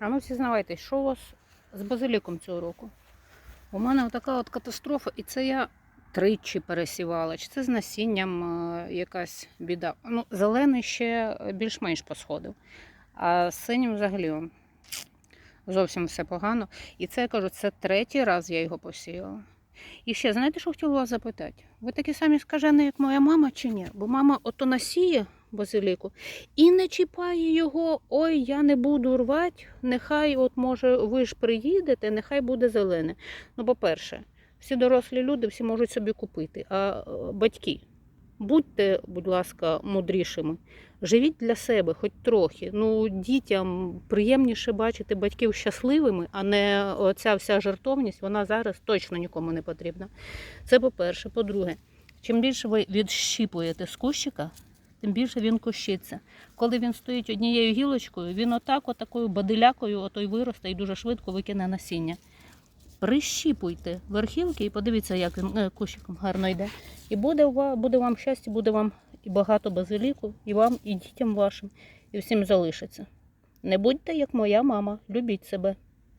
А ну зізнавайтесь, що у вас з базиліком цього року? У мене така от катастрофа, і це я тричі пересівала. Чи це з насінням е, якась біда? Ну, зелений ще більш-менш посходив. А з синім взагалі зовсім все погано. І це я кажу, це третій раз я його посіяла. І ще, знаєте, що хотіла вас запитати? Ви такі самі скажені, як моя мама, чи ні? Бо мама ото насіє базиліку і не чіпає його, ой, я не буду рвати, нехай, от може, ви ж приїдете, нехай буде зелене. Ну, по-перше, всі дорослі люди всі можуть собі купити. А е, батьки, будьте, будь ласка, мудрішими. Живіть для себе, хоч трохи. Ну, дітям приємніше бачити батьків щасливими, а не оця вся жертовність, вона зараз точно нікому не потрібна. Це по-перше. По-друге, чим більше ви відщіпуєте з кущика, тим більше він кущиться. Коли він стоїть однією гілочкою, він отак, отакою бадилякою, ото й виросте і дуже швидко викине насіння. Прищіпуйте верхівки і подивіться, як він е, кущиком гарно йде. І буде, буде вам щастя, буде вам і багато базиліку, і вам, і дітям вашим, і всім залишиться. Не будьте як моя мама, любіть себе.